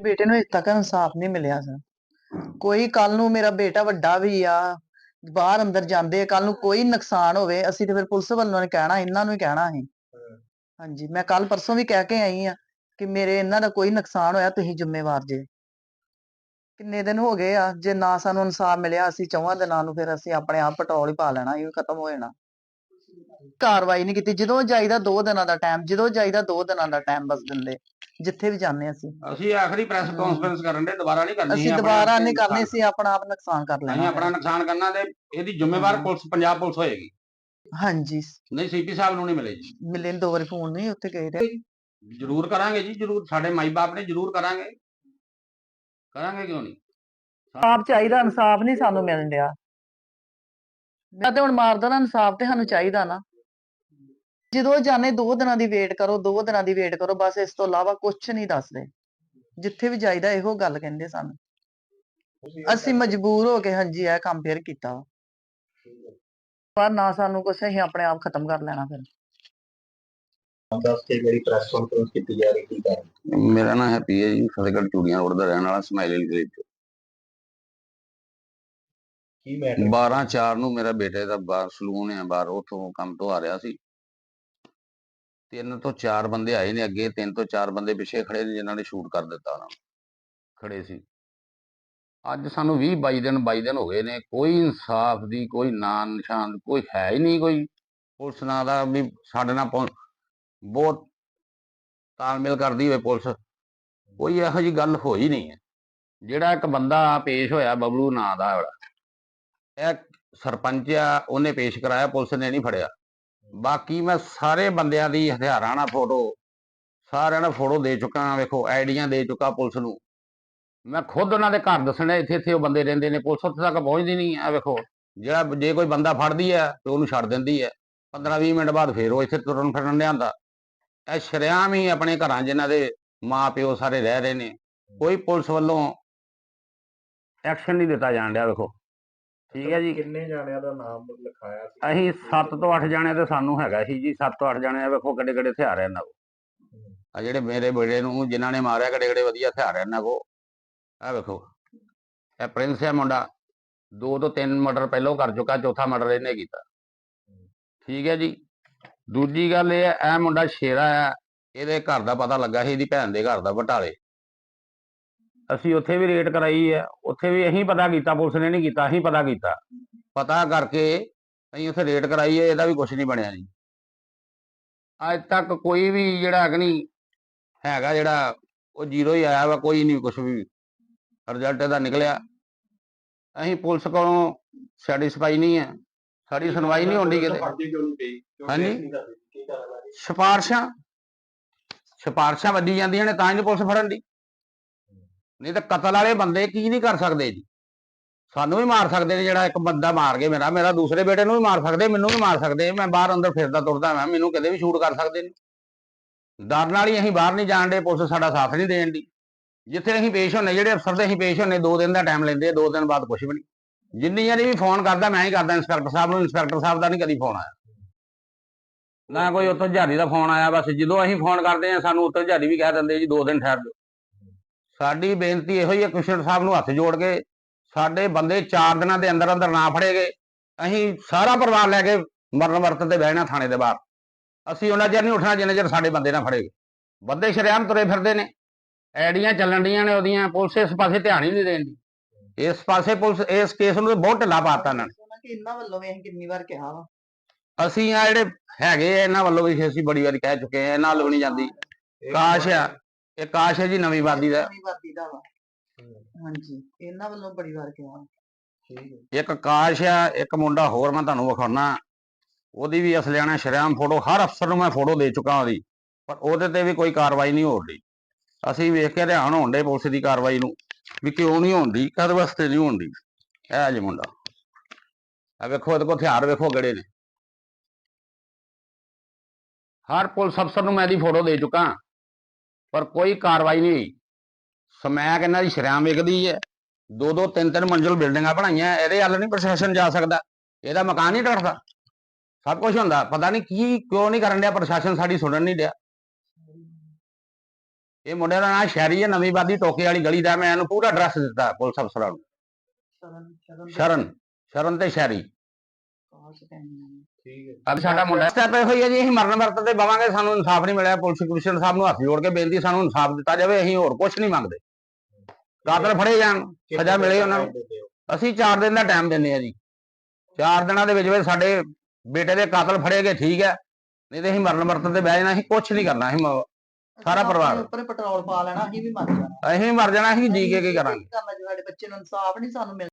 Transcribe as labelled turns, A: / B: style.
A: ਬੇਟੇ ਨੂੰ ਅਜੇ ਤੱਕ ਇਨਸਾਫ ਨਹੀਂ ਮਿਲਿਆ ਸਰ। ਕੋਈ ਕੱਲ ਨੂੰ ਮੇਰਾ ਬੇਟਾ ਵੱਡਾ ਵੀ ਆ, ਬਾਹਰ ਅੰਦਰ ਜਾਂਦੇ ਕੱਲ ਨੂੰ ਕੋਈ ਨੁਕਸਾਨ ਹੋਵੇ, ਅਸੀਂ ਤੇ ਫਿਰ ਪੁਲਿਸ ਵੱਲੋਂ ਨੇ ਕਹਿਣਾ, ਇਹਨਾਂ ਨੂੰ ਹੀ ਕਹਿਣਾ ਅਸੀਂ। ਹਾਂਜੀ, ਮੈਂ ਕੱਲ ਪਰਸੋਂ ਵੀ ਕਹਿ ਕੇ ਆਈ ਆ ਕਿ ਮੇਰੇ ਇਹਨਾਂ ਦਾ ਕੋਈ ਨੁਕਸਾਨ ਹੋਇਆ, ਤੁਸੀਂ ਜ਼ਿੰਮੇਵਾਰ ਜੇ। ਕਿੰਨੇ ਦਿਨ ਹੋ ਗਏ ਆ, ਜੇ ਨਾ ਸਾਨੂੰ ਇਨਸਾਫ ਮਿਲਿਆ, ਅਸੀਂ ਚੌਵਾਂ ਦਿਨਾਂ ਨੂੰ ਫਿਰ ਅਸੀਂ ਆਪਣੇ ਆਪ ਪਟੋਲ ਹੀ ਪਾ ਲੈਣਾ, ਇਹ ਖਤਮ ਹੋ ਜਾਣਾ। ਕਾਰਵਾਈ ਨਹੀਂ ਕੀਤੀ। ਜਦੋਂ ਜਾਈਦਾ ਦੋ ਦਿਨਾਂ ਦਾ ਟਾਈਮ ਜਦੋਂ ਜਾਈਦਾ ਦੋ ਦਿਨਾਂ ਦਾ ਟਾਈਮ ਬਸ ਦਿੰਦੇ। ਜਿੱਥੇ ਵੀ ਜਾਂਦੇ ਅਸੀਂ।
B: ਅਸੀਂ ਆਖਰੀ ਪ੍ਰੈਸ ਕਾਨਫਰੰਸ ਕਰਨ ਦੇ ਦੁਬਾਰਾ ਨਹੀਂ ਕਰਨੀ
A: ਅਸੀਂ ਦੁਬਾਰਾ ਨਹੀਂ। ਕਰਨੀ ਸੀ ਆਪਣਾ ਆਪ ਨੁਕਸਾਨ ਕਰ
B: ਅਸੀਂ
A: ਲੈਣਾ
B: ਆਪਣਾ ਨੁਕਸਾਨ ਕਰਨਾ ਤੇ ਇਹਦੀ ਜ਼ਿੰਮੇਵਾਰ। ਪੁਲਿਸ ਪੰਜਾਬ ਪੁਲਿਸ ਹੋਏਗੀ।
A: ਹਾਂਜੀ।
B: ਨਹੀਂ ਸੀਪੀ ਸਾਹਿਬ ਨੂੰ ਨਹੀਂ ਮਿਲੇ ਜੀ
A: ਮਿਲੇ ਦੋ ਵਾਰੀ ਫੋਨ ਨਹੀਂ ਉੱਥੇ ਗਏ ਰਹੇ।
B: ਜ਼ਰੂਰ ਕਰਾਂਗੇ ਜੀ ਜ਼ਰੂਰ। ਸਾਡੇ ਮਾਈ ਬਾਪ ਨੇ ਜ਼ਰੂਰ ਕਰਾਂਗੇ। ਕਰਾਂਗੇ ਕਿਉਂ ਨਹੀਂ
A: ਇਨਸਾਫ ਚਾਹੀਦਾ ਇਨਸਾਫ ਨਹੀਂ ਸਾਨੂੰ ਮਿਲਣ ਡਿਆ। ਮੈਂ ਤੇ ਹੁਣ ਮਾਰਦਾ ਨਾ ਇਨਸਾਫ ਤੇ ਸਾਨੂੰ ਚਾਹੀਦਾ ਨਾ। ਜਦੋਂ ਜਾਣੇ ਦੋ ਦਿਨਾਂ ਦੀ ਵੇਟ ਕਰੋ ਦੋ ਦਿਨਾਂ ਦੀ ਵੇਟ ਕਰੋ ਬਸ ਇਸ ਤੋਂ ਇਲਾਵਾ ਕੁਝ ਨਹੀਂ ਦੱਸਦੇ। ਜਿੱਥੇ ਵੀ ਜਾਈਦਾ ਇਹੋ ਗੱਲ ਕਹਿੰਦੇ ਸਾਨੂੰ। ਅਸੀਂ ਮਜਬੂਰ ਹੋ ਕੇ ਹਾਂਜੀ ਇਹ ਕੰਮ ਫੇਰ ਕੀਤਾ ਵਾ। ਪਰ ਨਾ ਸਾਨੂੰ ਕੁਛ ਅਸੀਂ ਆਪਣੇ ਆਪ ਖਤਮ ਕਰ ਲੈਣਾ ਫਿਰ।
C: ਦੱਸ ਕੇ ਜਿਹੜੀ ਪ੍ਰੈਸ ਕਾਨਫਰੰਸ ਕੀਤੀ ਜਾ ਰਹੀ ਕੀ ਕਰ
B: ਮੇਰਾ ਨਾਮ ਹੈਪੀ ਹੈ ਜੀ ਫਤਿਹਗੜ੍ਹ ਚੂੜੀਆਂ ਰੋਡ ਦਾ ਰਹਿਣ ਵਾਲਾ ਸਮਾਈਲ ਗਲੀਚ
C: ਕੀ ਮੈਟਰ
B: 12 4 ਨੂੰ ਮੇਰਾ ਬੇਟੇ ਦਾ ਬਾਹਰ ਸਲੂਨ ਹੈ ਬਾਹਰ ਉਥੋਂ ਕੰਮ ਤੋਂ ਆ ਰਿਹਾ ਸੀ। ਤਿੰਨ ਤੋਂ ਚਾਰ ਬੰਦੇ ਆਏ ਨੇ ਅੱਗੇ, ਤਿੰਨ ਤੋਂ ਚਾਰ ਬੰਦੇ ਪਿੱਛੇ ਖੜੇ ਨੇ ਜਿਨ੍ਹਾਂ ਨੇ ਸ਼ੂਟ ਕਰ ਦਿੱਤਾ ਉਹਨਾਂ ਨੂੰ। ਖੜੇ ਸੀ। ਅੱਜ ਸਾਨੂੰ 20 22 ਦਿਨ 22 ਦਿਨ ਹੋ ਗਏ ਨੇ, ਕੋਈ ਇਨਸਾਫ ਦੀ, ਕੋਈ ਨਾਂ ਨਿਸ਼ਾਨ, ਕੋਈ ਹੈ ਹੀ ਨਹੀਂ ਕੋਈ। ਪੁਲਿਸ ਨਾਲ ਦਾ ਵੀ ਸਾਡੇ ਨਾਲ ਪਹੁੰ- ਬਹੁਤ ਤਾਲਮੇਲ ਕਰਦੀ ਹੋਵੇ ਪੁਲਿਸ। ਕੋਈ ਇਹੋ ਜੀ ਗੱਲ ਹੋਈ ਨਹੀਂ ਹੈ। ਜਿਹੜਾ ਇੱਕ ਬੰਦਾ ਪੇਸ਼ ਹੋਇਆ ਬਬਲੂ ਨਾਂ ਦਾ। ਇਹ ਸਰਪੰਚ ਆ, ਉਹਨੇ ਪੇਸ਼ ਕਰਾਇਆ, ਪੁਲਿਸ ਨੇ ਨਹੀਂ ਫੜਿਆ। ਬਾਕੀ ਮੈਂ ਸਾਰੇ ਬੰਦਿਆਂ ਦੀ ਹਥਿਆਰਾਂ ਨਾਲ ਫੋਟੋ, ਸਾਰਿਆਂ ਨਾਲ ਫੋਟੋ ਦੇ ਚੁੱਕਾ ਵੇਖੋ, ਆਈਡੀਆਂ ਦੇ ਚੁੱਕਾ ਪੁਲਿਸ ਨੂੰ। ਮੈਂ ਖੁਦ ਉਹਨਾਂ ਦੇ ਘਰ ਦੱਸਣਾ ਇੱਥੇ ਇੱਥੇ ਉਹ ਬੰਦੇ ਰਹਿੰਦੇ ਨੇ, ਪੁਲਿਸ ਉੱਥੇ ਤੱਕ ਪਹੁੰਚਦੀ ਨਹੀਂ ਆ, ਵੇਖੋ। ਜਿਹੜਾ ਜੇ ਕੋਈ ਬੰਦਾ ਫੜਦੀ ਹੈ ਤੇ ਉਹਨੂੰ ਛੱਡ ਦਿੰਦੀ ਹੈ 15 20 ਮਿੰਟ ਬਾਅਦ ਫੇਰ ਉਹ ਇੱਥੇ ਤੁਰਨ ਫਿਰਨ ਲਿਆਂਦਾ ਇਹ ਸ਼ਰੇਆਮ ਹੀ ਆਪਣੇ ਘਰਾਂ ਜਿਨ੍ਹਾਂ ਦੇ ਮਾਂ ਪਿਓ ਸਾਰੇ ਰਹਿ ਰਹੇ ਨੇ। ਕੋਈ ਪੁਲਿਸ ਵੱਲੋਂ ਐਕਸ਼ਨ ਨਹੀਂ ਦਿੱਤਾ ਜਾਣ ਡਿਆ, ਵੇਖੋ। ਠੀਕ ਹੈ ਜੀ।
C: ਕਿੰਨੇ ਜਾਣਿਆਂ ਦਾ ਨਾਮ ਲਿਖਾਇਆ ਸੀ
B: ਅਸੀਂ 7 ਤੋਂ 8 ਜਾਣਿਆਂ ਤੇ ਸਾਨੂੰ ਹੈਗਾ ਸੀ ਜੀ 7 ਤੋਂ 8 ਜਾਣਿਆਂ ਵੇਖੋ ਕਿੱਡੇ ਕਿੱਡੇ ਹਥਿਆਰ ਇਹਨਾਂ ਕੋਲ। ਆ ਜਿਹੜੇ ਮੇਰੇ ਬੇੜੇ ਨੂੰ ਜਿਨ੍ਹਾਂ ਨੇ ਮਾਰਿਆ ਕਿੱਡੇ ਕਿੱਡੇ ਵਧੀਆ ਹਥਿਆਰ ਇਹਨਾਂ ਕੋਲ। ਆ ਵੇਖੋ। ਇਹ ਪ੍ਰਿੰਸ ਹੈ ਮੁੰਡਾ। ਦੋ ਤੋਂ ਤਿੰਨ ਮਰਡਰ ਪਹਿਲਾਂ ਕਰ ਚੁੱਕਾ ਚੌਥਾ ਮਰਡਰ ਇਹਨੇ ਕੀਤਾ। ਠੀਕ ਹੈ ਜੀ। ਦੂਜੀ ਗੱਲ ਇਹ ਹੈ ਇਹ ਮੁੰਡਾ ਸ਼ੇਰਾ ਹੈ। ਇਹਦੇ ਘਰ ਦਾ ਪਤਾ ਲੱਗਾ ਸੀ ਇਹਦੀ ਭੈਣ ਦੇ ਘਰ ਦਾ ਬਟਾਲੇ। ਅਸੀਂ ਉੱਥੇ ਵੀ ਰੇਡ ਕਰਾਈ ਹੈ ਉੱਥੇ ਵੀ ਅਸੀਂ ਪਤਾ ਕੀਤਾ ਪੁਲਿਸ ਨੇ ਨਹੀਂ ਕੀਤਾ ਅਸੀਂ ਪਤਾ ਕੀਤਾ। ਪਤਾ ਕਰਕੇ ਅਸੀਂ ਉੱਥੇ ਰੇਡ ਕਰਾਈ ਹੈ ਇਹਦਾ ਵੀ ਕੁਝ ਨਹੀਂ ਬਣਿਆ ਜੀ। ਅੱਜ ਤੱਕ ਕੋਈ ਵੀ ਜਿਹੜਾ ਅਗਨੀ ਹੈਗਾ ਜਿਹੜਾ ਉਹ ਜ਼ੀਰੋ ਹੀ ਆਇਆ ਵਾ ਕੋਈ ਨਹੀਂ ਕੁਝ ਵੀ ਰਿਜ਼ਲਟ ਇਹਦਾ ਨਿਕਲਿਆ। ਅਸੀਂ ਪੁਲਿਸ ਕੋਲੋਂ ਸੈਟੀਸਫਾਈ ਨਹੀਂ ਹੈ ਸਾਡੀ ਸੁਣਵਾਈ ਨਹੀਂ ਹੁੰਦੀ ਕਿਤੇ। ਹਾਂਜੀ। ਸਿਫਾਰਸ਼ਾਂ ਸਿਫਾਰਸ਼ਾਂ ਵੱਜੀ ਜਾਂਦੀਆਂ ਨੇ ਤਾਂ ਹੀ ਪੁਲਿਸ ਫੜਨ ਦੀ। ਨਹੀਂ ਤਾਂ ਕਤਲ ਵਾਲੇ ਬੰਦੇ ਕੀ ਨਹੀਂ ਕਰ ਸਕਦੇ ਜੀ? ਸਾਨੂੰ ਵੀ ਮਾਰ ਸਕਦੇ ਨੇ ਜਿਹੜਾ ਇੱਕ ਬੰਦਾ ਮਾਰ ਕੇ ਮੇਰਾ ਮੇਰਾ ਦੂਸਰੇ ਬੇਟੇ ਨੂੰ ਵੀ ਮਾਰ ਸਕਦੇ, ਮੈਨੂੰ ਵੀ ਮਾਰ ਸਕਦੇ, ਮੈਂ ਬਾਹਰ ਅੰਦਰ ਫਿਰਦਾ ਤੁਰਦਾ ਮੈਂ ਮੈਨੂੰ ਕਦੇ ਵੀ ਸ਼ੂਟ ਕਰ ਸਕਦੇ ਨੇ। ਡਰ ਨਾਲ ਹੀ ਅਸੀਂ ਬਾਹਰ ਨਹੀਂ ਜਾਣ ਦੇ, ਪੁਲਿਸ ਸਾਡਾ ਸਾਥ ਨਹੀਂ ਦੇਣ ਦੀ। ਜਿੱਥੇ ਅਸੀਂ ਪੇਸ਼ ਹੁੰਨੇ ਜਿਹੜੇ ਅਫਸਰ ਦੇ ਅਸੀਂ ਪੇਸ਼ ਹੁੰਨੇ ਦੋ ਦਿਨ ਦਾ ਟਾਈਮ ਲੈਂਦੇ ਆ, ਦੋ ਦਿਨ ਬਾਅਦ ਕੁਝ ਵੀ ਨਹੀਂ। ਜਿੰਨੀ ਵਾਰੀ ਵੀ ਫੋਨ ਕਰਦਾ, ਮੈਂ ਹੀ ਕਰਦਾ ਇੰਸਪੈਕਟਰ ਸਾਹਿਬ ਨੂੰ ਇੰਸਪੈਕਟਰ ਸਾਹਿਬ ਦਾ ਨਹੀਂ ਕਦੀ ਫੋਨ ਆਇਆ। ਨਾ ਕੋਈ ਉੱਥੋਂ ਜਹਾਰੀ ਦਾ ਫੋਨ ਆਇਆ, ਬਸ ਜਦੋਂ ਅਸੀਂ ਫੋਨ ਕਰਦੇ ਆ ਸਾਨੂੰ ਉੱਥੋਂ ਜਹਾਰੀ ਵੀ ਕਹਿ ਦਿੰਦੇ ਜੀ, ਦੋ ਦਿਨ ਠਹਿਰ ਜਾਓ। ਸਾਡੀ ਬੇਨਤੀ ਇਹੋ ਹੀ ਹੈ ਕਮਿਸ਼ਨਰ ਸਾਹਿਬ ਨੂੰ ਹੱਥ ਜੋੜ ਕੇ ਸਾਡੇ ਬੰਦੇ 4 ਦਿਨਾਂ ਦੇ ਅੰਦਰ ਅੰਦਰ ਨਾ ਫੜੇ ਗਏ। ਅਸੀਂ ਸਾਰਾ ਪਰਿਵਾਰ ਲੈ ਕੇ ਮਰਨ ਵਰਤ ਤੇ ਬਹਿਣਾ ਥਾਣੇ ਦੇ ਬਾਹਰ। ਅਸੀਂ ਉਹਨਾਂ ਚਿਰ ਨਹੀਂ ਉੱਠਣਾ ਜਿੰਨੇ ਚਿਰ ਸਾਡੇ ਬੰਦੇ ਨਾ ਫੜੇ ਗਏ। ਬੰਦੇ ਸ਼ਰੇਆਮ ਤੁਰੇ ਫਿਰਦੇ ਨੇ। ਐਡੀਆਂ ਚੱਲਣ ਡੀਆਂ ਨੇ ਉਹਦੀਆਂ ਪੁਲਿਸ ਇਸ ਪਾਸੇ ਧਿਆਨ ਹੀ ਨਹੀਂ ਦੇਂਦੀ ਇਸ ਪਾਸੇ ਪੁਲਿਸ ਇਸ ਕੇਸ ਨੂੰ ਬਹੁਤ ਢਿੱਲਾ ਪਾਤਾ ਇਹਨਾਂ ਨੇ।
A: ਕਿ ਇਹਨਾਂ ਵੱਲੋਂ ਵੀ ਅਸੀਂ ਕਿੰਨੀ ਵਾਰ ਕਿਹਾ ਵਾ।
B: ਅਸੀਂ ਆ ਜਿਹੜੇ ਹੈਗੇ ਆ ਇਹਨਾਂ ਵੱਲੋਂ ਵੀ ਅਸੀਂ ਬੜੀ ਵਾਰੀ ਕਹਿ ਚੁੱਕੇ ਆ ਇਹਨਾਂ ਵੱਲੋਂ ਨਹੀਂ ਜਾਂਦੀ। ਕਾਸ਼ ਆ। ਇਹ ਕਾਸ਼ ਹੈ ਜੀ ਨਵੀਂ ਵਾਦੀ ਦਾ।
A: ਨਵੀਂ ਵਾਦੀ ਦਾ ਵਾ। ਹਾਂਜੀ ਇਹਨਾਂ ਵੱਲੋਂ ਬੜੀ ਵਾਰ ਕਿਹਾ।
C: ਠੀਕ। ਹੈ
B: ਇੱਕ ਕਾਸ਼ ਆ ਇੱਕ ਮੁੰਡਾ ਹੋਰ ਮੈਂ ਤੁਹਾਨੂੰ ਵਿਖਾਉਣਾ। ਉਹਦੀ ਵੀ ਅਸਲਿਆਣਾ ਸ਼ਰੇਆਮ ਫੋਟੋ ਹਰ ਅਫਸਰ ਨੂੰ ਮੈਂ ਫੋਟੋ ਦੇ ਚੁੱਕਾ ਉਹਦੀ ਪਰ ਉਹਦੇ ਤੇ ਵੀ ਕੋਈ ਕਾਰਵਾਈ ਨਹੀਂ ਹੋ ਰਹੀ ਅਸੀਂ ਵੇਖ ਕੇ ਹੈਰਾਨ ਹੋਣ ਡੇ ਪੁਲਿਸ ਦੀ ਕਾਰਵਾਈ ਨੂੰ ਵੀ ਕਿਉਂ ਨਹੀਂ ਹੁੰਦੀ ਕਦ ਵਾਸਤੇ ਨਹੀਂ ਹੁੰਦੀ ਇਹ ਜੀ ਮੁੰਡਾ। ਆ ਵੇਖੋ ਇਹਦੇ ਕੋਲ ਹਥਿਆਰ ਵੇਖੋ ਗੜੇ ਨੇ। ਹਰ ਪੁਲਿਸ ਅਫਸਰ ਨੂੰ ਮੈਂ ਇਹਦੀ ਫੋਟੋ ਦੇ ਚੁੱਕਾ। ਪਰ ਕੋਈ ਕਾਰਵਾਈ ਨਹੀਂ ਹੋਈ। ਸਮੈਕ ਇਹਨਾਂ ਦੀ ਸ਼ਰੇਆਮ ਵਿਕਦੀ ਹੈ। ਦੋ ਦੋ ਤਿੰਨ ਤਿੰਨ ਮੰਜ਼ਿਲ ਬਿਲਡਿੰਗਾਂ ਬਣਾਈਆਂ ਇਹਦੇ ਹੱਲ ਨਹੀਂ ਪ੍ਰਸ਼ਾਸਨ ਜਾ ਸਕਦਾ। ਇਹਦਾ ਮਕਾਨ ਨਹੀਂ ਟੁੱਟਦਾ। ਸਭ ਕੁਝ ਹੁੰਦਾ। ਪਤਾ ਨਹੀਂ ਕੀ ਕਿਉਂ ਨਹੀਂ ਕਰਨ ਡਿਆ ਪ੍ਰਸ਼ਾਸਨ ਸਾਡੀ ਸੁਣਨ ਨਹੀਂ ਡਿਆ। ਇਹ ਮੁੰਡੇ ਦਾ ਨਾਂ ਸ਼ਹਿਰੀ ਹੈ ਨਵੀਂ ਬਾਦੀ ਟੋਕੇ ਵਾਲੀ ਗਲੀ ਦਾ। ਮੈਂ ਇਹਨੂੰ ਪੂਰਾ ਐਡਰੈਸ ਦਿੱਤਾ ਪੁਲਿਸ ਅਫਸਰਾਂ ਨੂੰ। ਸ਼ਰਨ ਸ਼ਰਨ ਤੇ ਸ਼ਹਿਰੀ ਅੱਜ ਸਾਡਾ ਮੁੰਡਾ ਸਟੈਪ ਇਹ ਹੋਈ ਹੈ ਜੀ ਅਸੀਂ ਮਰਨ ਵਰਤ ਤੇ ਬਵਾਂਗੇ ਸਾਨੂੰ ਇਨਸਾਫ ਨਹੀਂ ਮਿਲਿਆ ਪੁਲਿਸ ਕਮਿਸ਼ਨਰ ਸਾਹਿਬ ਨੂੰ ਹੱਥ ਜੋੜ ਕੇ ਬੇਨਤੀ ਸਾਨੂੰ ਇਨਸਾਫ ਦਿੱਤਾ ਜਾਵੇ ਅਸੀਂ ਹੋਰ ਕੁਝ ਨਹੀਂ ਮੰਗਦੇ। ਕਾਤਲ ਫੜੇ ਜਾਣ ਸਜ਼ਾ ਮਿਲੇ ਉਹਨਾਂ ਨੂੰ। ਅਸੀਂ 4 ਦਿਨ ਦਾ ਟਾਈਮ ਦਿੰਦੇ ਆ ਜੀ। 4 ਦਿਨਾਂ ਦੇ ਵਿੱਚ ਵਿੱਚ ਸਾਡੇ ਬੇਟੇ ਦੇ ਕਾਤਲ ਫੜੇ ਗਏ ਠੀਕ ਹੈ। ਨਹੀਂ ਤੇ ਅਸੀਂ ਮਰਨ ਵਰਤ ਤੇ ਬਹਿ ਜਾਣਾ ਅਸੀਂ ਕੁਝ ਨਹੀਂ ਕਰਨਾ ਅਸੀਂ ਸਾਰਾ ਪਰਿਵਾਰ।
A: ਉੱਪਰ ਪੈਟਰੋਲ ਪਾ ਲੈਣਾ ਅਸੀਂ ਵੀ ਮਰ ਜਾਣਾ।
B: ਅਸੀਂ ਮਰ ਜਾਣਾ ਅਸੀਂ ਜੀ ਕੇ ਕੀ ਕਰਾਂਗੇ।
A: ਸਾਡੇ ਬੱਚੇ ਨੂੰ ਇਨਸਾਫ ਨਹੀਂ ਸਾਨੂੰ ਮਿਲ